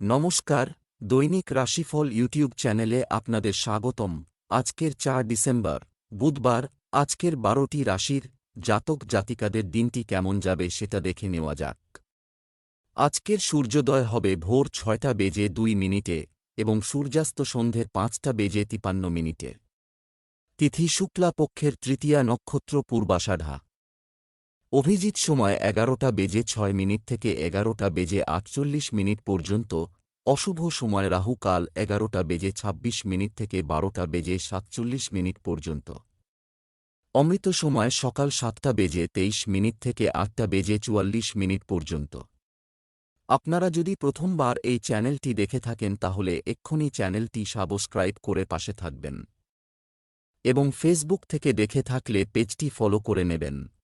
নমস্কার, দৈনিক রাশিফল ইউটিউব চ্যানেলে আপনাদের স্বাগতম। আজকের চার ডিসেম্বর, বুধবার, আজকের বারোটি রাশির জাতক জাতিকাদের দিনটি কেমন যাবে সেটা দেখে নেওয়া যাক। আজকের সূর্যোদয় হবে ভোর ছয়টা বেজে দুই মিনিটে এবং সূর্যাস্ত সন্ধে পাঁচটা বেজে তিপান্ন মিনিটে। তিথি শুক্লা পক্ষের তৃতীয়া নক্ষত্র পূর্বাষাঢ়া। অভিজিৎ সময় এগারোটা বেজে ছয় মিনিট থেকে এগারোটা বেজে আটচল্লিশ মিনিট পর্যন্ত, অশুভ সময় রাহুকাল এগারোটা বেজে ২৬ মিনিট থেকে বারোটা বেজে সাতচল্লিশ মিনিট পর্যন্ত। অমৃত সময় সকাল সাতটা বেজে তেইশ মিনিট থেকে আটটা বেজে চুয়াল্লিশ মিনিট পর্যন্ত। আপনারা যদি প্রথমবার এই চ্যানেলটি দেখে থাকেন তাহলে এক্ষুনি চ্যানেলটি সাবস্ক্রাইব করে পাশে থাকবেন। এবং ফেসবুক থেকে দেখে থাকলে পেজটি ফলো করে নেবেন।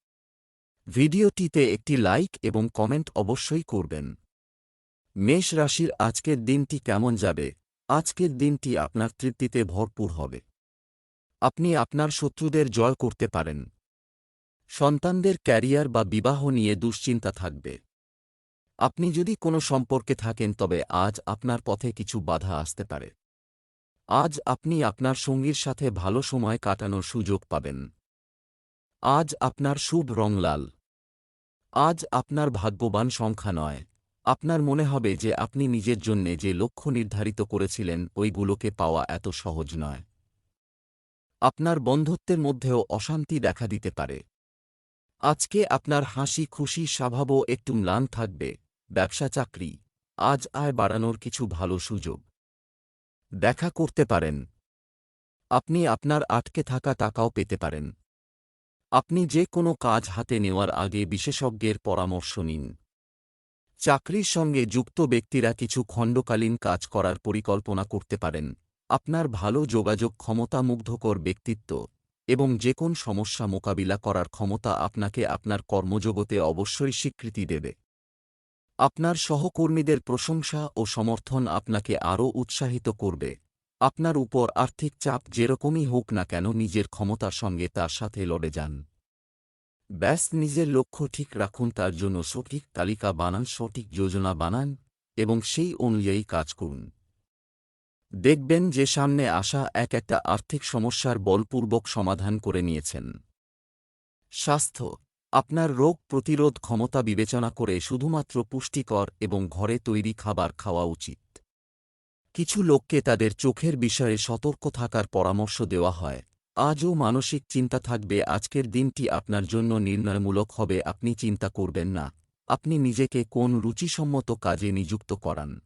ভিডিওটিতে একটি লাইক এবং কমেন্ট অবশ্যই করবেন। মেষ রাশির আজকের দিনটি কেমন যাবে? আজকের দিনটি আপনার তৃপ্তিতে ভরপুর হবে। আপনি আপনার শত্রুদের জয় করতে পারেন। সন্তানদের ক্যারিয়ার বা বিবাহ নিয়ে দুশ্চিন্তা থাকবে। আপনি যদি কোনো সম্পর্কে থাকেন, তবে আজ আপনার পথে কিছু বাধা আসতে পারে। আজ আপনি আপনার সঙ্গীর সাথে ভালো সময় কাটানোর সুযোগ পাবেন। আজ আপনার শুভ রং লাল। আজ আপনার ভাগ্যবান সংখ্যা নয়। আপনার মনে হবে যে আপনি নিজের জন্যে যে লক্ষ্য নির্ধারিত করেছিলেন, ওইগুলোকে পাওয়া এত সহজ নয়। আপনার বন্ধত্বের মধ্যেও অশান্তি দেখা দিতে পারে। আজকে আপনার হাসি, খুশি স্বভাবও একটু ম্লান থাকবে। ব্যবসা, চাকরি, আজ আয় বাড়ানোর কিছু ভালো সুযোগ। দেখা করতে পারেন। আপনি আপনার আটকে থাকা টাকাও পেতে পারেন। আপনি যে কোনো কাজ হাতে নেওয়ার আগে বিশেষজ্ঞের পরামর্শ নিন। চাকরির সঙ্গে যুক্ত ব্যক্তিরা কিছু খণ্ডকালীন কাজ করার পরিকল্পনা করতে পারেন। আপনার ভালো যোগাযোগ ক্ষমতা মুগ্ধকর ব্যক্তিত্ব এবং যে কোন সমস্যা মোকাবিলা করার ক্ষমতা আপনাকে আপনার কর্মজগতে অবশ্যই স্বীকৃতি দেবে। আপনার সহকর্মীদের প্রশংসা ও সমর্থন আপনাকে আরও উৎসাহিত করবে। আপনার উপর আর্থিক চাপ যেরকমই হোক না কেন নিজের ক্ষমতার সঙ্গে তার সাথে লড়ে যান। ব্যাস, নিজের লক্ষ্য ঠিক রাখুন, তার জন্য সঠিক তালিকা বানান, সঠিক যোজনা বানান এবং সেই অনুযায়ী কাজ করুন। দেখবেন যে সামনে আসা এক একটা আর্থিক সমস্যার বলপূর্বক সমাধান করে নিয়েছেন। স্বাস্থ্য, আপনার রোগ প্রতিরোধ ক্ষমতা বিবেচনা করে শুধুমাত্র পুষ্টিকর এবং ঘরে তৈরি খাবার খাওয়া উচিত। কিছু লোককে তাদের চোখের বিষয়ে সতর্ক থাকার পরামর্শ দেওয়া হয়। আজও মানসিক চিন্তা থাকবে, আজকের দিনটি আপনার জন্য নির্ণয়মূলক হবে, আপনি চিন্তা করবেন না। আপনি নিজেকে কোন রুচিসম্মত কাজে নিযুক্ত করান।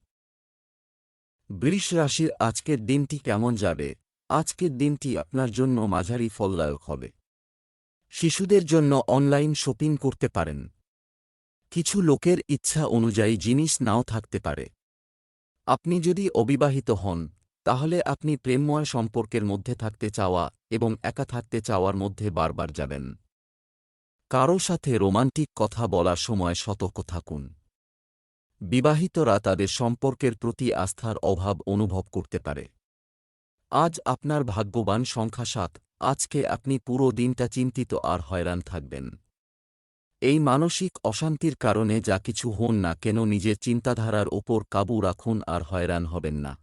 বৃষ রাশির আজকের দিনটি কেমন যাবে? আজকের দিনটি আপনার জন্য মাঝারি ফলদায়ক হবে। শিশুদের জন্য অনলাইন শপিং করতে পারেন। কিছু লোকের ইচ্ছা অনুযায়ী জিনিস নাও থাকতে পারে। আপনি যদি অবিবাহিত হন, তাহলে আপনি প্রেমময় সম্পর্কের মধ্যে থাকতে চাওয়া এবং একা থাকতে চাওয়ার মধ্যে বারবার যাবেন। কারও সাথে রোমান্টিক কথা বলার সময় সতর্ক থাকুন। বিবাহিতরা তাদের সম্পর্কের প্রতি আস্থার অভাব অনুভব করতে পারে। আজ আপনার ভাগ্যবান সংখ্যা সাত আজকে আপনি পুরো দিনটা চিন্তিত আর হয়রান থাকবেন। এই মানসিক অশান্তির কারণে যা কিছু হন না কেন নিজের চিন্তাধারার ওপর কাবু রাখুন আর হয়রান হবেন না।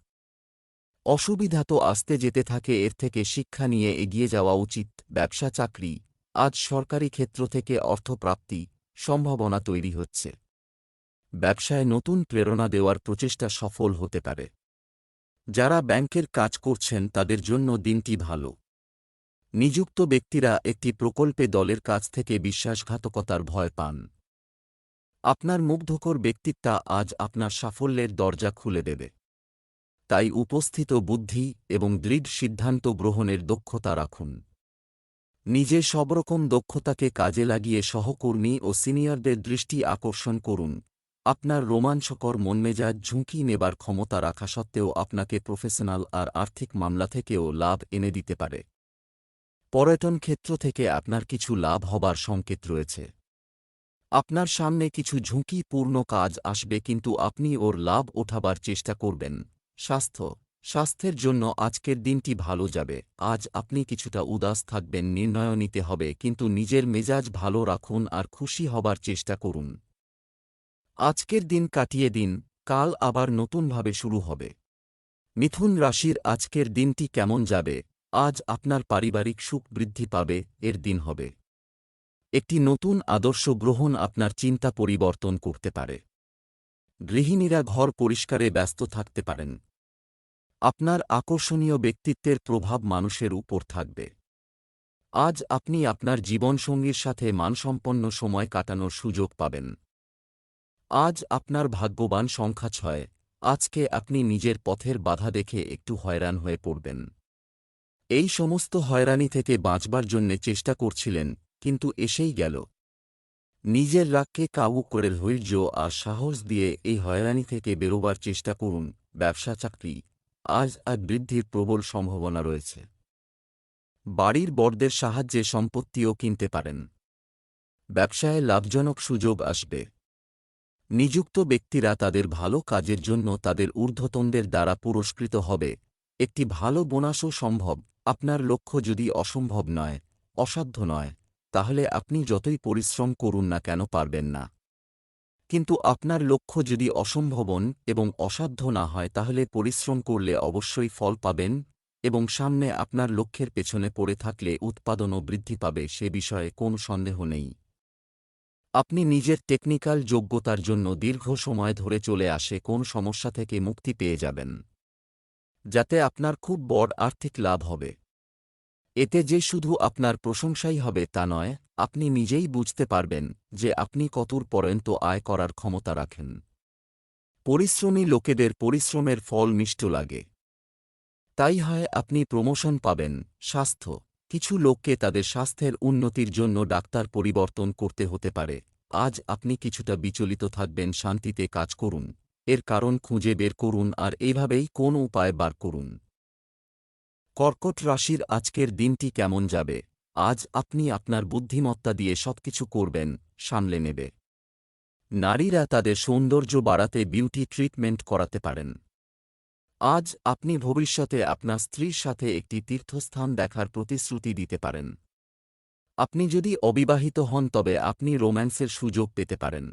অসুবিধা তো আসতে যেতে থাকে, এর থেকে শিক্ষা নিয়ে এগিয়ে যাওয়া উচিত। ব্যবসা, চাকরি, আজ সরকারি ক্ষেত্র থেকে অর্থপ্রাপ্তি সম্ভাবনা তৈরি হচ্ছে। ব্যবসায় নতুন প্রেরণা দেওয়ার প্রচেষ্টা সফল হতে পারে। যারা ব্যাংকের কাজ করছেন, তাদের জন্য দিনটি ভালো। নিযুক্ত ব্যক্তিরা একটি প্রকল্পে দলের কাছ থেকে বিশ্বাসঘাতকতার ভয় পান। আপনার মুগ্ধকর ব্যক্তিত্বা আজ আপনার সাফল্যের দরজা খুলে দেবে। তাই উপস্থিত বুদ্ধি এবং দৃঢ় সিদ্ধান্ত গ্রহণের দক্ষতা রাখুন। নিজে সবরকম দক্ষতাকে কাজে লাগিয়ে সহকর্মী ও সিনিয়রদের দৃষ্টি আকর্ষণ করুন। আপনার রোমাঞ্চকর মনমেজাজ ঝুঁকি নেবার ক্ষমতা রাখা সত্ত্বেও আপনাকে প্রফেশনাল আর আর্থিক মামলা থেকেও লাভ এনে দিতে পারে। পর্যটন ক্ষেত্র থেকে আপনার কিছু লাভ হবার সংকেত রয়েছে। আপনার সামনে কিছু ঝুঁকিপূর্ণ কাজ আসবে কিন্তু আপনি ওর লাভ ওঠাবার চেষ্টা করবেন। স্বাস্থ্য। স্বাস্থ্যের জন্য আজকের দিনটি ভালো যাবে। আজ আপনি কিছুটা উদাস থাকবেন, নির্ণয় নিতে হবে, কিন্তু নিজের মেজাজ ভালো রাখুন আর খুশি হবার চেষ্টা করুন। আজকের দিন কাটিয়ে দিন, কাল আবার নতুনভাবে শুরু হবে। মিথুন রাশির আজকের দিনটি কেমন যাবে? আজ আপনার পারিবারিক সুখ বৃদ্ধি পাবে, এর দিন হবে। একটি নতুন আদর্শ গ্রহণ আপনার চিন্তা পরিবর্তন করতে পারে। গৃহিণীরা ঘর পরিষ্কারে ব্যস্ত থাকতে পারেন। আপনার আকর্ষণীয় ব্যক্তিত্বের প্রভাব মানুষের উপর থাকবে। আজ আপনি আপনার জীবনসঙ্গীর সাথে মানসম্পন্ন সময় কাটানোর সুযোগ পাবেন। আজ আপনার ভাগ্যবান সংখ্যা ছয়, আজকে আপনি নিজের পথের বাধা দেখে একটু হয়রান হয়ে পড়বেন। এই সমস্ত হয়রানি থেকে বাঁচবার জন্যে চেষ্টা করছিলেন, কিন্তু এসেই গেল। নিজের রাগকে কাবু করে ধৈর্য আর সাহস দিয়ে এই হয়রানি থেকে বেরোবার চেষ্টা করুন, ব্যবসা, চাকরি। আজ আর বৃদ্ধির প্রবল সম্ভাবনা রয়েছে। বাড়ির বড়দের সাহায্যে সম্পত্তিও কিনতে পারেন। ব্যবসায় লাভজনক সুযোগ আসবে। নিযুক্ত ব্যক্তিরা তাদের ভালো কাজের জন্য তাদের ঊর্ধ্বতনদের দ্বারা পুরস্কৃত হবে। একটি ভালো বোনাসও সম্ভব। আপনার লক্ষ্য যদি অসম্ভব নয়, অসাধ্য নয়, তাহলে আপনি যতই পরিশ্রম করুন না কেন পারবেন না। কিন্তু আপনার লক্ষ্য যদি অসম্ভবন এবং অসাধ্য না হয়, তাহলে পরিশ্রম করলে অবশ্যই ফল পাবেন এবং সামনে আপনার লক্ষ্যের পেছনে পড়ে থাকলে উৎপাদনও বৃদ্ধি পাবে, সে বিষয়ে কোনো সন্দেহ নেই। আপনি নিজের টেকনিক্যাল যোগ্যতার জন্য দীর্ঘ সময় ধরে চলে আসে, কোন সমস্যা থেকে মুক্তি পেয়ে যাবেন। যাতে আপনার খুব বড় আর্থিক লাভ হবে। এতে যে শুধু আপনার প্রশংসাই হবে তা নয়, আপনি নিজেই বুঝতে পারবেন যে আপনি কতর পর্যন্ত আয় করার ক্ষমতা রাখেন। পরিশ্রমী লোকেদের পরিশ্রমের ফল মিষ্ট লাগে। তাই হয় আপনি প্রমোশন পাবেন, স্বাস্থ্য, কিছু লোককে তাদের স্বাস্থ্যের উন্নতির জন্য ডাক্তার পরিবর্তন করতে হতে পারে। আজ আপনি কিছুটা বিচলিত থাকবেন, শান্তিতে কাজ করুন। এর কারণ খুঁজে বের করুন আর এইভাবেই কোন উপায় বার করুন। কর্কট রাশির আজকের দিনটি কেমন যাবে? আজ আপনি আপনার বুদ্ধিমত্তা দিয়ে সবকিছু করবেন, সামলে নেবে। নারীরা তাদের সৌন্দর্য বাড়াতে বিউটি ট্রিটমেন্ট করাতে পারেন। আজ আপনি ভবিষ্যতে আপনার স্ত্রীর সাথে একটি তীর্থস্থান দেখার প্রতিশ্রুতি দিতে পারেন। আপনি যদি অবিবাহিত হন তবে আপনি রোম্যান্সের সুযোগ পেতে পারেন।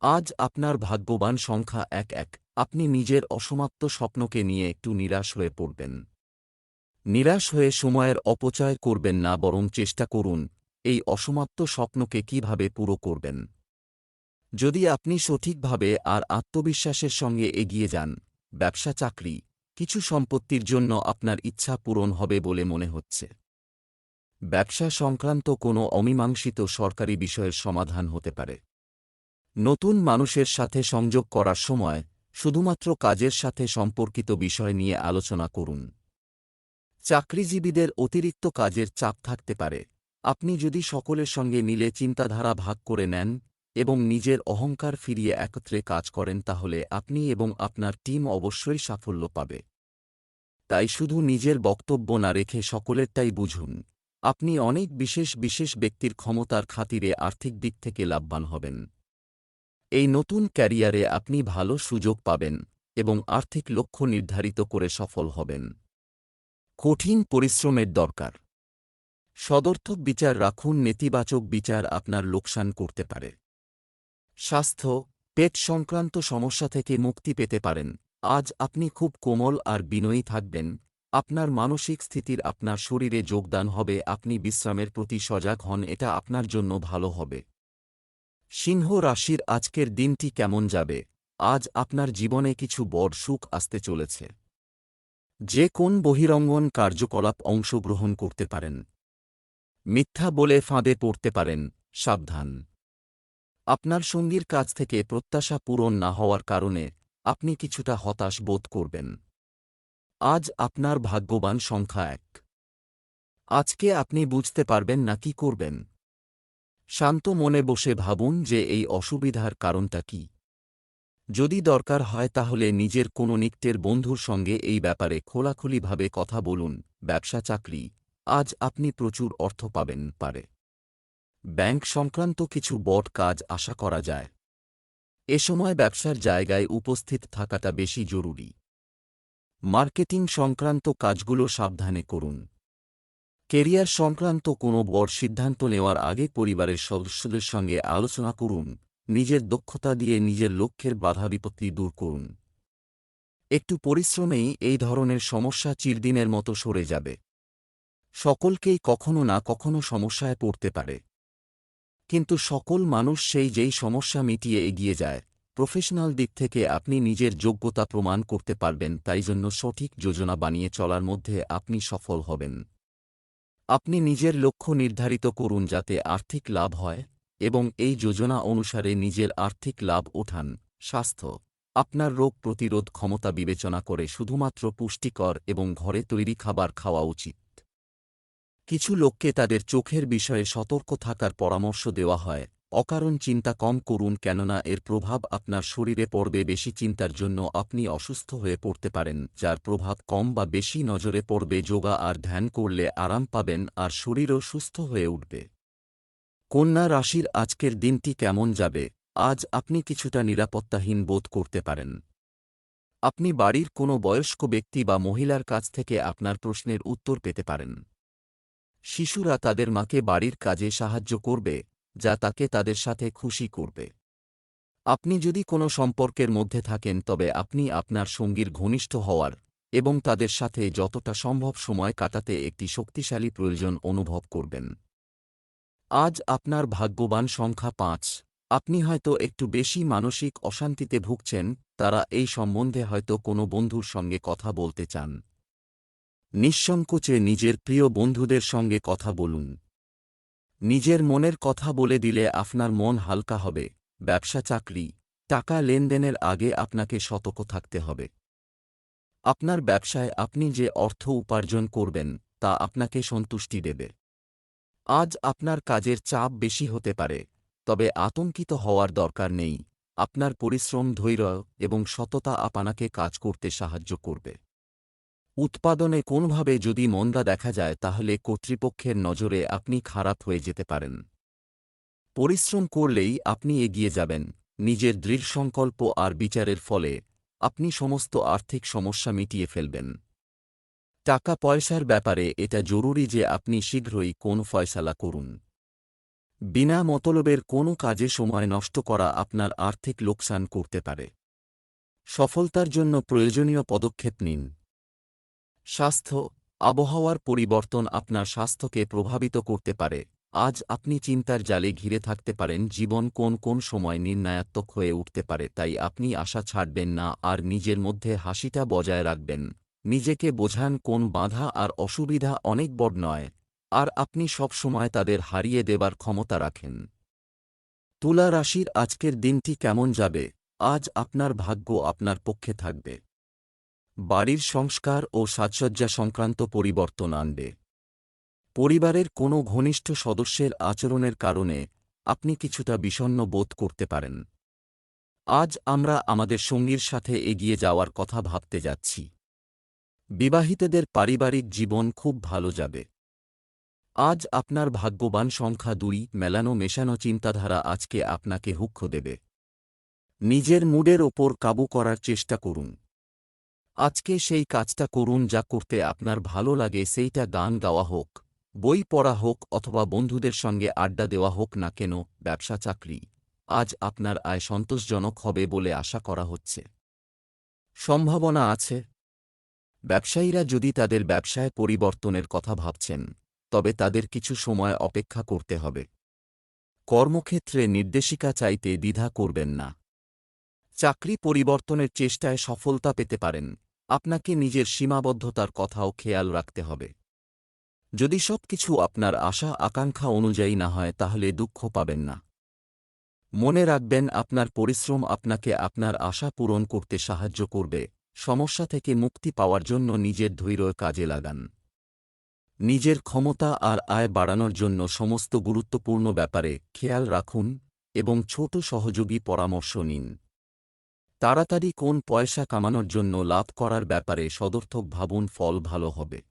আজ আপনার ভাগ্যবান সংখ্যা এক এক। আপনি নিজের অসমাপ্ত স্বপ্নকে নিয়ে একটু নিরাশ হয়ে পড়বেন। নিরাশ হয়ে সময়ের অপচয় করবেন না, বরং চেষ্টা করুন এই অসমাপ্ত স্বপ্নকে কীভাবে পুরো করবেন। যদি আপনি সঠিকভাবে আর আত্মবিশ্বাসের সঙ্গে এগিয়ে যান, ব্যবসা, চাকরি, কিছু সম্পত্তির জন্য আপনার ইচ্ছা পূরণ হবে বলে মনে হচ্ছে। ব্যবসা সংক্রান্ত কোনো অমীমাংসিত সরকারি বিষয়ের সমাধান হতে পারে। নতুন মানুষের সাথে সংযোগ করার সময় শুধুমাত্র কাজের সাথে সম্পর্কিত বিষয় নিয়ে আলোচনা করুন। চাকরিজীবীদের অতিরিক্ত কাজের চাপ থাকতে পারে। আপনি যদি সকলের সঙ্গে মিলে চিন্তাধারা ভাগ করে নেন এবং নিজের অহংকার ফিরিয়ে একত্রে কাজ করেন, তাহলে আপনি এবং আপনার টিম অবশ্যই সাফল্য পাবে। তাই শুধু নিজের বক্তব্য না রেখে সকলেরটাই বুঝুন। আপনি অনেক বিশেষ বিশেষ ব্যক্তির ক্ষমতার খাতিরে আর্থিক দিক থেকে লাভবান হবেন। এই নতুন ক্যারিয়ারে আপনি ভালো সুযোগ পাবেন এবং আর্থিক লক্ষ্য নির্ধারিত করে সফল হবেন। কঠিন পরিশ্রমের দরকার। সদর্থক বিচার রাখুন, নেতিবাচক বিচার আপনার লোকসান করতে পারে। স্বাস্থ্য, পেট সংক্রান্ত সমস্যা থেকে মুক্তি পেতে পারেন। আজ আপনি খুব কোমল আর বিনয়ী থাকবেন। আপনার মানসিক স্থিতির আপনার শরীরে যোগদান হবে, আপনি বিশ্রামের প্রতি সজাগ হন, এটা আপনার জন্য ভালো হবে। সিংহ রাশির আজকের দিনটি কেমন যাবে? আজ আপনার জীবনে কিছু বড় সুখ আসতে চলেছে। যে কোন বহিরঙ্গন কার্যকলাপ অংশগ্রহণ করতে পারেন। মিথ্যা বলে ফাঁদে পড়তে পারেন, সাবধান। আপনার সঙ্গীর কাছ থেকে প্রত্যাশা পূরণ না হওয়ার কারণে আপনি কিছুটা হতাশ বোধ করবেন। আজ আপনার ভাগ্যবান সংখ্যা এক। আজকে আপনি বুঝতে পারবেন না কি করবেন। শান্ত মনে বসে ভাবুন যে এই অসুবিধার কারণটা কি। যদি দরকার হয় তাহলে নিজের কোনো নিত্যের বন্ধুর সঙ্গে এই ব্যাপারে খোলাখুলিভাবে কথা বলুন, ব্যবসা, চাকরি, আজ আপনি প্রচুর অর্থ পাবেন পারে। ব্যাংক সংক্রান্ত কিছু বট কাজ আশা করা যায়। এ সময় ব্যবসার জায়গায় উপস্থিত থাকাটা বেশি জরুরি। মার্কেটিং সংক্রান্ত কাজগুলো সাবধানে করুন। কেরিয়ার সংক্রান্ত কোনো বড় সিদ্ধান্ত নেওয়ার আগে পরিবারের সদস্যদের সঙ্গে আলোচনা করুন, নিজের দক্ষতা দিয়ে নিজের লক্ষ্যের বাধা বিপত্তি দূর করুন। একটু পরিশ্রমেই এই ধরনের সমস্যা চিরদিনের মতো সরে যাবে। সকলকেই কখনো না কখনো সমস্যায় পড়তে পারে। কিন্তু সকল মানুষ সেই যেই সমস্যা মিটিয়ে এগিয়ে যায়, প্রফেশনাল দিক থেকে আপনি নিজের যোগ্যতা প্রমাণ করতে পারবেন, তাই জন্য সঠিক যোজনা বানিয়ে চলার মধ্যে আপনি সফল হবেন। আপনি নিজের লক্ষ্য নির্ধারিত করুন যাতে আর্থিক লাভ হয় এবং এই যোজনা অনুসারে নিজের আর্থিক লাভ ওঠান। স্বাস্থ্য। আপনার রোগ প্রতিরোধ ক্ষমতা বিবেচনা করে শুধুমাত্র পুষ্টিকর এবং ঘরে তৈরি খাবার খাওয়া উচিত। কিছু লোককে তাদের চোখের বিষয়ে সতর্ক থাকার পরামর্শ দেওয়া হয়। অকারণ চিন্তা কম করুন কেননা এর প্রভাব আপনার শরীরে পড়বে বেশি চিন্তার জন্য আপনি অসুস্থ হয়ে পড়তে পারেন, যার প্রভাব কম বা বেশি নজরে পড়বে যোগা আর ধ্যান করলে আরাম পাবেন আর শরীরও সুস্থ হয়ে উঠবে। কন্যা রাশির আজকের দিনটি কেমন যাবে? আজ আপনি কিছুটা নিরাপত্তাহীন বোধ করতে পারেন। আপনি বাড়ির কোনো বয়স্ক ব্যক্তি বা মহিলার কাছ থেকে আপনার প্রশ্নের উত্তর পেতে পারেন। শিশুরা তাদের মাকে বাড়ির কাজে সাহায্য করবে যা তাকে তাদের সাথে খুশি করবে। আপনি যদি কোনো সম্পর্কের মধ্যে থাকেন, তবে আপনি আপনার সঙ্গীর ঘনিষ্ঠ হওয়ার এবং তাদের সাথে যতটা সম্ভব সময় কাটাতে একটি শক্তিশালী প্রয়োজন অনুভব করবেন। আজ আপনার ভাগ্যবান সংখ্যা পাঁচ। আপনি হয়তো একটু বেশি মানসিক অশান্তিতে ভুগছেন, তারা এই সম্বন্ধে হয়তো কোনো বন্ধুর সঙ্গে কথা বলতে চান। নিঃসংকোচে নিজের প্রিয় বন্ধুদের সঙ্গে কথা বলুন। নিজের মনের কথা বলে দিলে আপনার মন হালকা হবে, ব্যবসা, চাকরি, টাকা লেনদেনের আগে আপনাকে সতর্ক থাকতে হবে। আপনার ব্যবসায় আপনি যে অর্থ উপার্জন করবেন, তা আপনাকে সন্তুষ্টি দেবে। আজ আপনার কাজের চাপ বেশি হতে পারে, তবে আতঙ্কিত হওয়ার দরকার নেই, আপনার পরিশ্রম ধৈর্য এবং সততা আপনাকে কাজ করতে সাহায্য করবে। উৎপাদনে কোনোভাবে যদি মন্দা দেখা যায়, তাহলে কর্তৃপক্ষের নজরে আপনি খারাপ হয়ে যেতে পারেন। পরিশ্রম করলেই আপনি এগিয়ে যাবেন, নিজের দৃঢ় সংকল্প আর বিচারের ফলে আপনি সমস্ত আর্থিক সমস্যা মিটিয়ে ফেলবেন। টাকা পয়সার ব্যাপারে এটা জরুরি যে আপনি শীঘ্রই কোন ফয়সালা করুন। বিনা মতলবের কোনো কাজে সময় নষ্ট করা আপনার আর্থিক লোকসান করতে পারে। সফলতার জন্য প্রয়োজনীয় পদক্ষেপ নিন। স্বাস্থ্য, আবহাওয়ার পরিবর্তন আপনার স্বাস্থ্যকে প্রভাবিত করতে পারে। আজ আপনি চিন্তার জালে ঘিরে থাকতে পারেন, জীবন কোন কোন সময় নির্ণায়াত্মক হয়ে উঠতে পারে, তাই আপনি আশা ছাড়বেন না আর নিজের মধ্যে হাসিটা বজায় রাখবেন। নিজেকে বোঝান কোন বাধা আর অসুবিধা অনেক বড় নয়, আর আপনি সব সময় তাদের হারিয়ে দেবার ক্ষমতা রাখেন। তুলা রাশির আজকের দিনটি কেমন যাবে? আজ আপনার ভাগ্য আপনার পক্ষে থাকবে। বাড়ির সংস্কার ও সাজসজ্জা সংক্রান্ত পরিবর্তন আনবে। পরিবারের কোনো ঘনিষ্ঠ সদস্যের আচরণের কারণে আপনি কিছুটা বিষণ্ন বোধ করতে পারেন। আজ আমরা আমাদের সঙ্গীর সাথে এগিয়ে যাওয়ার কথা ভাবতে যাচ্ছি। বিবাহিতদের পারিবারিক জীবন খুব ভালো যাবে। আজ আপনার ভাগ্যবান সংখ্যা দুই, মেলানো মেশানো চিন্তাধারা আজকে আপনাকে হুক্ষ দেবে। নিজের মুডের ওপর কাবু করার চেষ্টা করুন। আজকে সেই কাজটা করুন যা করতে আপনার ভালো লাগে, সেইটা গান গাওয়া হোক, বই পড়া হোক অথবা বন্ধুদের সঙ্গে আড্ডা দেওয়া হোক না কেন, ব্যবসা চাকরি। আজ আপনার আয় সন্তোষজনক হবে বলে আশা করা হচ্ছে। সম্ভাবনা আছে। ব্যবসায়ীরা যদি তাদের ব্যবসায় পরিবর্তনের কথা ভাবছেন, তবে তাদের কিছু সময় অপেক্ষা করতে হবে। কর্মক্ষেত্রে নির্দেশিকা চাইতে দ্বিধা করবেন না। চাকরি পরিবর্তনের চেষ্টায় সফলতা পেতে পারেন। আপনাকে নিজের সীমাবদ্ধতার কথাও খেয়াল রাখতে হবে। যদি সব কিছু আপনার আশা, আকাঙ্ক্ষা অনুযায়ী না হয়, তাহলে দুঃখ পাবেন না। মনে রাখবেন, আপনার পরিশ্রম আপনাকে আপনার আশা পূরণ করতে সাহায্য করবে, সমস্যা থেকে মুক্তি পাওয়ার জন্য নিজের ধৈর্য কাজে লাগান। নিজের ক্ষমতা আর আয় বাড়ানোর জন্য সমস্ত গুরুত্বপূর্ণ ব্যাপারে খেয়াল রাখুন এবং ছোট সহযোগী পরামর্শ নিন। তাড়াতাড়ি কোন পয়সা কামানোর জন্য লাভ করার ব্যাপারে সদর্থক ভাবুন, ফল ভালো হবে।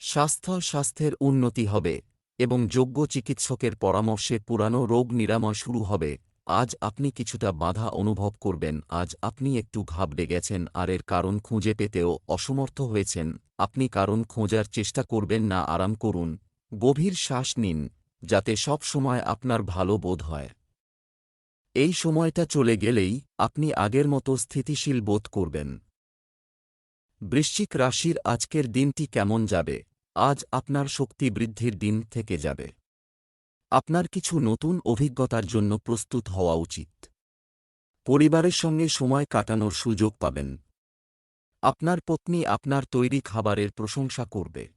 স্বাস্থ্য স্বাস্থ্যের উন্নতি হবে এবং যোগ্য চিকিৎসকের পরামর্শে পুরানো রোগ নিরাময় শুরু হবে। আজ আপনি কিছুটা বাধা অনুভব করবেন, আজ আপনি একটু ঘাবড়ে গেছেন, আর এর কারণ খুঁজে পেতেও অসমর্থ হয়েছেন। আপনি কারণ খোঁজার চেষ্টা করবেন না, আরাম করুন। গভীর শ্বাস নিন, যাতে সব সময় আপনার ভালো বোধ হয়। এই সময়টা চলে গেলেই আপনি আগের মতো স্থিতিশীল বোধ করবেন। বৃশ্চিক রাশির আজকের দিনটি কেমন যাবে? আজ আপনার শক্তি বৃদ্ধির দিন থেকে যাবে। আপনার কিছু নতুন অভিজ্ঞতার জন্য প্রস্তুত হওয়া উচিত। পরিবারের সঙ্গে সময় কাটানোর সুযোগ পাবেন। আপনার পত্নী আপনার তৈরি খাবারের প্রশংসা করবে।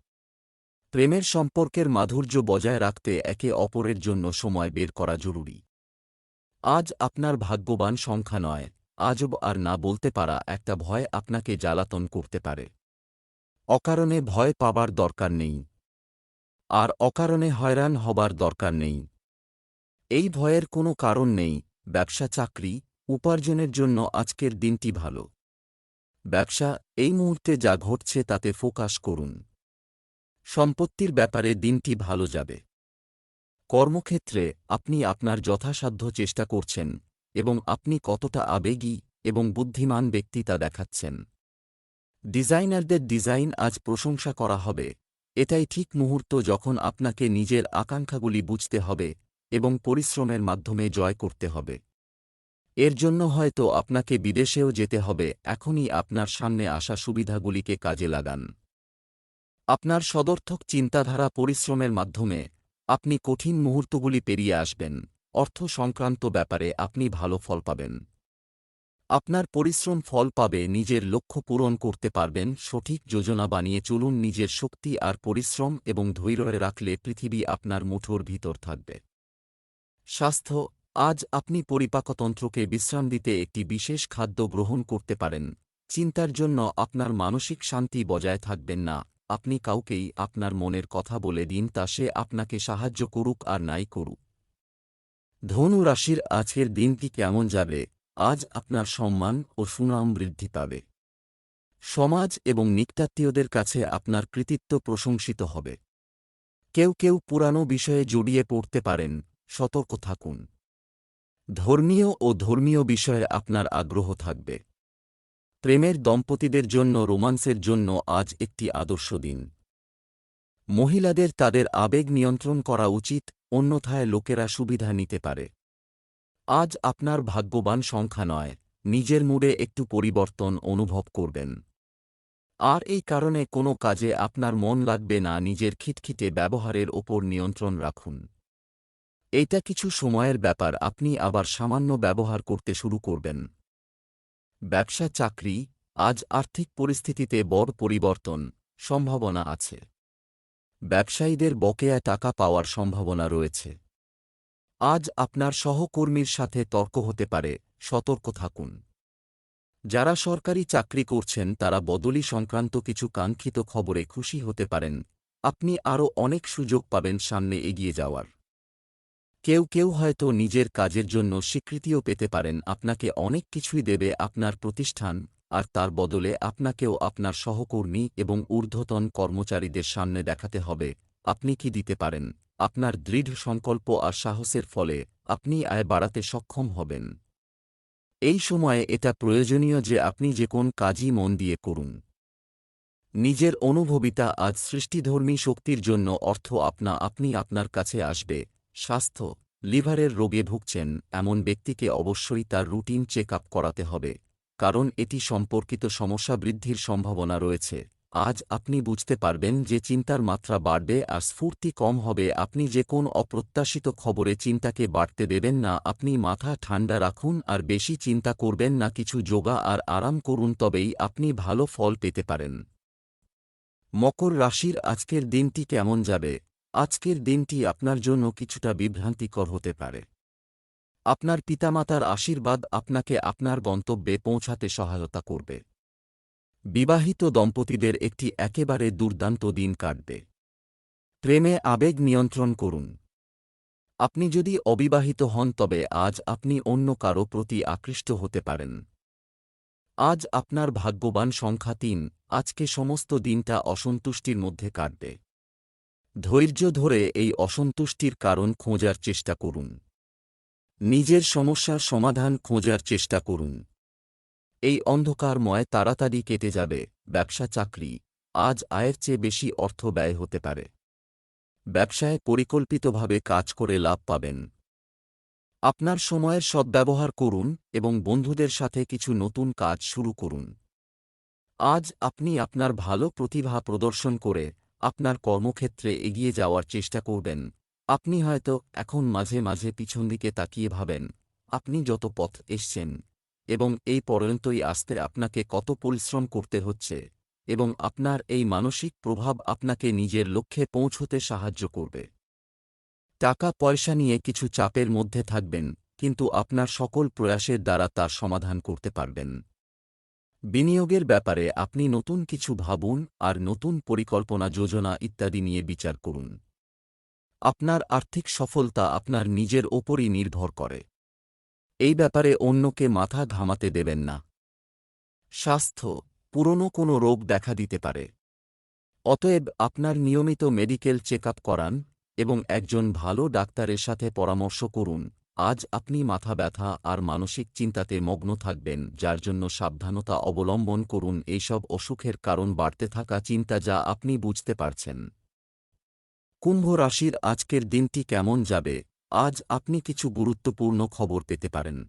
প্রেমের সম্পর্কের মাধুর্য বজায় রাখতে একে অপরের জন্য সময় বের করা জরুরি। আজ আপনার ভাগ্যবান সংখ্যা নয়, আজব আর না বলতে পারা একটা ভয় আপনাকে জ্বালাতন করতে পারে। অকারণে ভয় পাবার দরকার নেই। আর অকারণে হয়রান হবার দরকার নেই। এই ভয়ের কোনো কারণ নেই, ব্যবসা চাকরি, উপার্জনের জন্য আজকের দিনটি ভালো। ব্যবসা, এই মুহূর্তে যা ঘটছে তাতে ফোকাস করুন। সম্পত্তির ব্যাপারে দিনটি ভালো যাবে। কর্মক্ষেত্রে আপনি আপনার যথাসাধ্য চেষ্টা করছেন এবং আপনি কতটা আবেগী এবং বুদ্ধিমান ব্যক্তি তা দেখাচ্ছেন। ডিজাইনারদের ডিজাইন আজ প্রশংসা করা হবে। এটাই ঠিক মুহূর্ত যখন আপনাকে নিজের আকাঙ্ক্ষাগুলি বুঝতে হবে এবং পরিশ্রমের মাধ্যমে জয় করতে হবে। এর জন্য হয়তো আপনাকে বিদেশেও যেতে হবে, এখনই আপনার সামনে আসা সুবিধাগুলিকে কাজে লাগান। আপনার সদর্থক চিন্তাধারা পরিশ্রমের মাধ্যমে আপনি কঠিন মুহূর্তগুলি পেরিয়ে আসবেন। অর্থ সংক্রান্ত ব্যাপারে আপনি ভালো ফল পাবেন। আপনার পরিশ্রম ফল পাবে, নিজের লক্ষ্য পূরণ করতে পারবেন, সঠিক যোজনা বানিয়ে চলুন, নিজের শক্তি আর পরিশ্রম এবং ধৈর্য রাখলে পৃথিবী আপনার মুঠোর ভিতর থাকবে। স্বাস্থ্য, আজ আপনি পরিপাকতন্ত্রকে বিশ্রাম দিতে একটি বিশেষ খাদ্য গ্রহণ করতে পারেন। চিন্তার জন্য আপনার মানসিক শান্তি বজায় থাকবেন না। আপনি কাউকেই আপনার মনের কথা বলে দিন তা সে আপনাকে সাহায্য করুক আর নাই করুক। ধনু রাশির আজকের দিনটি কেমন যাবে? আজ আপনার সম্মান ও সুনাম বৃদ্ধি পাবে। সমাজ এবং নিকটাত্মীয়দের কাছে আপনার কৃতিত্ব প্রশংসিত হবে। কেউ কেউ পুরানো বিষয়ে জড়িয়ে পড়তে পারেন, সতর্ক থাকুন। ধর্মীয় ও ধর্মীয় বিষয়ে আপনার আগ্রহ থাকবে। প্রেমের দম্পতিদের জন্য, রোমান্সের জন্য আজ একটি আদর্শ দিন। মহিলাদের তাদের আবেগ নিয়ন্ত্রণ করা উচিত, অন্যথায় লোকেরা সুবিধা নিতে পারে। আজ আপনার ভাগ্যবান সংখ্যা নয়, নিজের মুডে একটু পরিবর্তন অনুভব করবেন। আর এই কারণে কোনো কাজে আপনার মন লাগবে না, নিজের খিটখিটে ব্যবহারের ওপর নিয়ন্ত্রণ রাখুন। এটা কিছু সময়ের ব্যাপার, আপনি আবার সামান্য ব্যবহার করতে শুরু করবেন। ব্যবসা চাকরি, আজ আর্থিক পরিস্থিতিতে বড় পরিবর্তন, সম্ভাবনা আছে। ব্যবসায়ীদের বকেয়া টাকা পাওয়ার সম্ভাবনা রয়েছে। আজ আপনার সহকর্মীর সাথে তর্ক হতে পারে, সতর্ক থাকুন। যারা সরকারি চাকরি করছেন, তারা বদলি সংক্রান্ত কিছু কাঙ্ক্ষিত খবরে খুশি হতে পারেন। আপনি আরও অনেক সুযোগ পাবেন সামনে এগিয়ে যাওয়ার। কেউ কেউ হয়তো নিজের কাজের জন্য স্বীকৃতিও পেতে পারেন, আপনাকে অনেক কিছুই দেবে আপনার প্রতিষ্ঠান, আর তার বদলে আপনাকেও আপনার সহকর্মী এবং ঊর্ধ্বতন কর্মচারীদের সামনে দেখাতে হবে, আপনি কি দিতে পারেন, আপনার দৃঢ় সংকল্প আর সাহসের ফলে আপনি আয় বাড়াতে সক্ষম হবেন। এই সময়ে এটা প্রয়োজনীয় যে আপনি যে কোন কাজই মন দিয়ে করুন। নিজের অনুভবিতা আজ সৃষ্টিধর্মী শক্তির জন্য অর্থ আপনা আপনি আপনার কাছে আসবে। স্বাস্থ্য, লিভারের রোগে ভুগছেন এমন ব্যক্তিকে অবশ্যই তার রুটিন চেক আপ করাতে হবে, কারণ এটি সম্পর্কিত সমস্যা বৃদ্ধির সম্ভাবনা রয়েছে। আজ আপনি বুঝতে পারবেন যে চিন্তার মাত্রা বাড়বে আর স্ফূর্তি কম হবে। আপনি যে কোন অপ্রত্যাশিত খবরে চিন্তাকে বাড়তে দেবেন না, আপনি মাথা ঠান্ডা রাখুন আর বেশি চিন্তা করবেন না, কিছু যোগা আর আরাম করুন, তবেই আপনি ভালো ফল পেতে পারেন। মকর রাশির আজকের দিনটি কেমন যাবে? আজকের দিনটি আপনার জন্য কিছুটা বিভ্রান্তিকর হতে পারে। আপনার পিতামাতার আশীর্বাদ আপনাকে আপনার গন্তব্যে পৌঁছাতে সহায়তা করবে। বিবাহিত দম্পতিদের একটি একেবারে দুর্দান্ত দিন কাটবে। প্রেমে আবেগ নিয়ন্ত্রণ করুন। আপনি যদি অবিবাহিত হন, তবে আজ আপনি অন্য কারও প্রতি আকৃষ্ট হতে পারেন। আজ আপনার ভাগ্যবান সংখ্যা তিন। আজকে সমস্ত দিনটা অসন্তুষ্টির মধ্যে কাটবে। ধৈর্য ধরে এই অসন্তুষ্টির কারণ খোঁজার চেষ্টা করুন। নিজের সমস্যার সমাধান খোঁজার চেষ্টা করুন। এই অন্ধকারময় তাড়াতাড়ি কেটে যাবে, ব্যবসা চাকরি, আজ আয়ের চেয়ে বেশি অর্থ ব্যয় হতে পারে। ব্যবসায় পরিকল্পিতভাবে কাজ করে লাভ পাবেন। আপনার সময়ের সদ্ব্যবহার করুন এবং বন্ধুদের সাথে কিছু নতুন কাজ শুরু করুন। আজ আপনি আপনার ভালো প্রতিভা প্রদর্শন করে আপনার কর্মক্ষেত্রে এগিয়ে যাওয়ার চেষ্টা করবেন। আপনি হয়তো এখন মাঝে মাঝে পিছন দিকে তাকিয়ে ভাবেন, আপনি যত পথ এসছেন, এবং এই পর্যন্তই আসতে আপনাকে কত পরিশ্রম করতে হচ্ছে, এবং আপনার এই মানসিক প্রভাব আপনাকে নিজের লক্ষ্যে পৌঁছতে সাহায্য করবে। টাকা পয়সা নিয়ে কিছু চাপের মধ্যে থাকবেন, কিন্তু আপনার সকল প্রয়াসের দ্বারা তার সমাধান করতে পারবেন। বিনিয়োগের ব্যাপারে আপনি নতুন কিছু ভাবুন আর নতুন পরিকল্পনা যোজনা ইত্যাদি নিয়ে বিচার করুন। আপনার আর্থিক সফলতা আপনার নিজের ওপরই নির্ভর করে। এই ব্যাপারে অন্যকে মাথা ঘামাতে দেবেন না। স্বাস্থ্য, পুরনো কোনো রোগ দেখা দিতে পারে। অতএব আপনার নিয়মিত মেডিকেল চেক করান এবং একজন ভালো ডাক্তারের সাথে পরামর্শ করুন। আজ আপনি মাথা ব্যথা আর মানসিক চিন্তাতে মগ্ন থাকবেন, যার জন্য সাবধানতা অবলম্বন করুন। এইসব অসুখের কারণ বাড়তে থাকা চিন্তা যা আপনি বুঝতে পারছেন। কুম্ভ রাশির আজকের দিনটি কেমন যাবে? আজ আপনি কিছু গুরুত্বপূর্ণ খবর পেতে পারেন।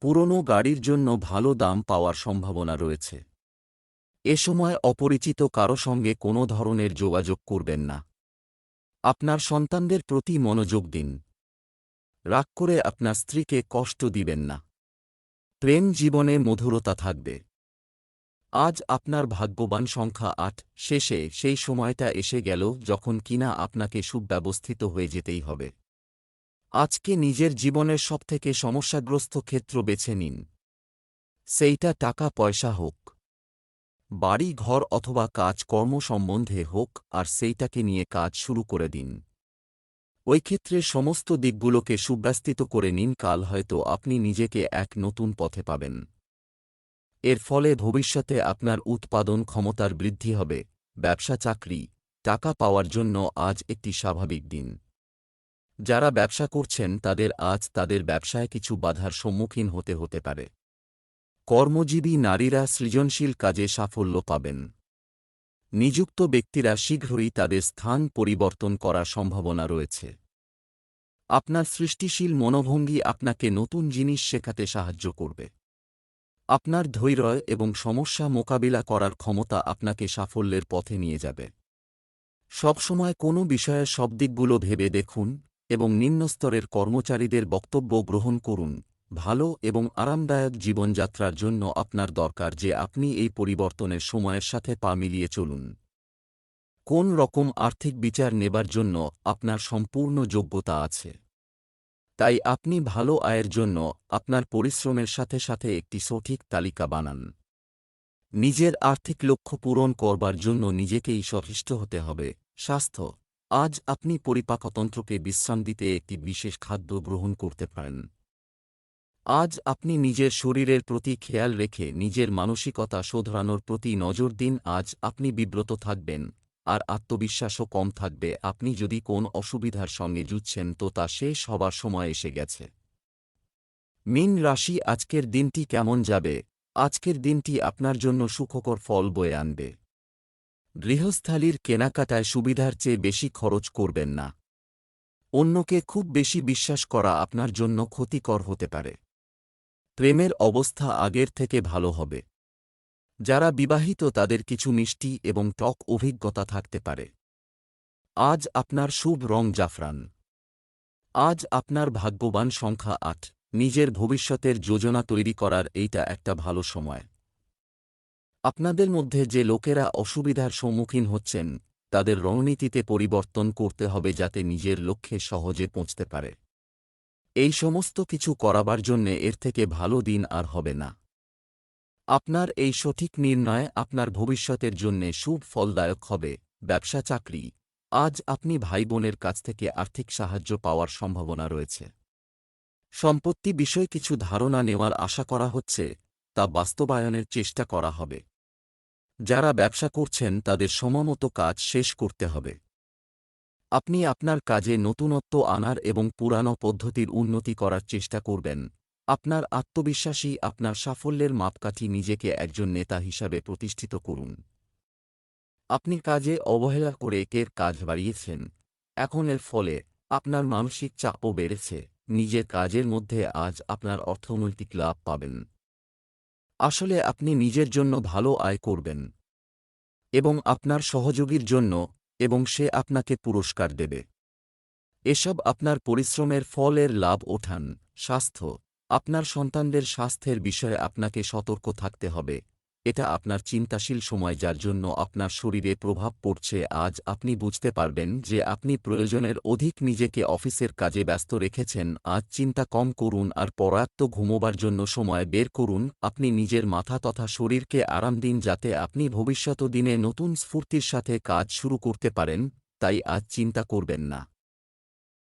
পুরনো গাড়ির জন্য ভালো দাম পাওয়ার সম্ভাবনা রয়েছে। এ সময় অপরিচিত কারও সঙ্গে কোনো ধরনের যোগাযোগ করবেন না। আপনার সন্তানদের প্রতি মনোযোগ দিন। রাগ করে আপনার স্ত্রীকে কষ্ট দিবেন না। প্রেম জীবনে মধুরতা থাকবে। আজ আপনার ভাগ্যবান সংখ্যা আট, শেষে সেই সময়টা এসে গেল যখন কিনা আপনাকে সুব্যবস্থিত হয়ে যেতেই হবে। আজকে নিজের জীবনের সবথেকে সমস্যাগ্রস্ত ক্ষেত্র বেছে নিন। সেইটা টাকা পয়সা হোক। বাড়ি, ঘর অথবা কাজ কর্ম সম্বন্ধে হোক আর সেইটাকে নিয়ে কাজ শুরু করে দিন। ওই ক্ষেত্রে সমস্ত দিকগুলোকে সুব্যস্তিত করে নিন, কাল হয়তো আপনি নিজেকে এক নতুন পথে পাবেন। এর ফলে ভবিষ্যতে আপনার উৎপাদন ক্ষমতার বৃদ্ধি হবে, ব্যবসা চাকরি, টাকা পাওয়ার জন্য আজ একটি স্বাভাবিক দিন। যারা ব্যবসা করছেন, তাদের আজ তাদের ব্যবসায় কিছু বাধার সম্মুখীন হতে হতে পারে। কর্মজীবী নারীরা সৃজনশীল কাজে সাফল্য পাবেন। নিযুক্ত ব্যক্তিরা শীঘ্রই তাদের স্থান পরিবর্তন করার সম্ভাবনা রয়েছে। আপনার সৃষ্টিশীল মনোভঙ্গি আপনাকে নতুন জিনিস শেখাতে সাহায্য করবে। আপনার ধৈর্য এবং সমস্যা মোকাবিলা করার ক্ষমতা আপনাকে সাফল্যের পথে নিয়ে যাবে। সবসময় কোনো বিষয়ের সব দিকগুলো ভেবে দেখুন এবং নিম্নস্তরের কর্মচারীদের বক্তব্য গ্রহণ করুন। ভালো এবং আরামদায়ক জীবনযাত্রার জন্য আপনার দরকার যে আপনি এই পরিবর্তনের সময়ের সাথে পা মিলিয়ে চলুন। কোন রকম আর্থিক বিচার নেবার জন্য আপনার সম্পূর্ণ যোগ্যতা আছে? তাই আপনি ভালো আয়ের জন্য আপনার পরিশ্রমের সাথে সাথে একটি সঠিক তালিকা বানান। নিজের আর্থিক লক্ষ্য পূরণ করবার জন্য নিজেকেই সহিষ্ঠ হতে হবে। স্বাস্থ্য, আজ আপনি পরিপাকতন্ত্রকে বিশ্রাম দিতে একটি বিশেষ খাদ্য গ্রহণ করতে পারেন। আজ আপনি নিজের শরীরের প্রতি খেয়াল রেখে নিজের মানসিকতা শোধরানোর প্রতি নজর দিন, আজ আপনি বিব্রত থাকবেন, আর আত্মবিশ্বাসও কম থাকবে। আপনি যদি কোন অসুবিধার সঙ্গে জুঝছেন তো তা শেষ হবার সময় এসে গেছে। মিন রাশি, আজকের দিনটি কেমন যাবে? আজকের দিনটি আপনার জন্য সুখকর ফল বয়ে আনবে। গৃহস্থালির কেনাকাটায় সুবিধার চেয়ে বেশি খরচ করবেন না। অন্যকে খুব বেশি বিশ্বাস করা আপনার জন্য ক্ষতিকর হতে পারে। প্রেমের অবস্থা আগের থেকে ভালো হবে। যারা বিবাহিত তাদের কিছু মিষ্টি এবং টক অভিজ্ঞতা থাকতে পারে। আজ আপনার শুভ রং জাফরান। আজ আপনার ভাগ্যবান সংখ্যা আট। নিজের ভবিষ্যতের যোজনা তৈরি করার এইটা একটা ভালো সময়। আপনাদের মধ্যে যে লোকেরা অসুবিধার সম্মুখীন হচ্ছেন, তাদের রণনীতিতে পরিবর্তন করতে হবে যাতে নিজের লক্ষ্যে সহজে পৌঁছতে পারে। এই সমস্ত কিছু করাবার জন্যে এর থেকে ভালো দিন আর হবে না। আপনার এই সঠিক নির্ণয় আপনার ভবিষ্যতের জন্যে শুভ ফলদায়ক হবে, ব্যবসা চাকরি। আজ আপনি ভাই বোনের কাছ থেকে আর্থিক সাহায্য পাওয়ার সম্ভাবনা রয়েছে। সম্পত্তি বিষয়ে কিছু ধারণা নেওয়ার আশা করা হচ্ছে, তা বাস্তবায়নের চেষ্টা করা হবে। যারা ব্যবসা করছেন তাদের সময়মতো কাজ শেষ করতে হবে। আপনি আপনার কাজে নতুনত্ব আনার এবং পুরানো পদ্ধতির উন্নতি করার চেষ্টা করবেন। আপনার আত্মবিশ্বাসী আপনার সাফল্যের মাপকাঠি নিজেকে একজন নেতা হিসাবে প্রতিষ্ঠিত করুন। আপনি কাজে অবহেলা করে একের কাজ বাড়িয়েছেন। এখন এর ফলে আপনার মানসিক চাপও বেড়েছে। নিজের কাজের মধ্যে আজ আপনার অর্থনৈতিক লাভ পাবেন। আসলে আপনি নিজের জন্য ভালো আয় করবেন। এবং আপনার সহযোগীর জন্য এবং সে আপনাকে পুরস্কার দেবে। এসব আপনার পরিশ্রমের ফলের লাভ ওঠান। স্বাস্থ্য, আপনার সন্তানদের স্বাস্থ্যের বিষয়ে আপনাকে সতর্ক থাকতে হবে। এটা আপনার চিন্তাশীল সময় যার জন্য আপনার শরীরে প্রভাব পড়ছে। আজ আপনি বুঝতে পারবেন যে আপনি প্রয়োজনের অধিক নিজেকে অফিসের কাজে ব্যস্ত রেখেছেন। আজ চিন্তা কম করুন আর পর্যাপ্ত ঘুমোবার জন্য সময় বের করুন। আপনি নিজের মাথা তথা শরীরকে আরাম দিন যাতে আপনি ভবিষ্যত দিনে নতুন স্ফূর্তির সাথে কাজ শুরু করতে পারেন। তাই আজ চিন্তা করবেন না।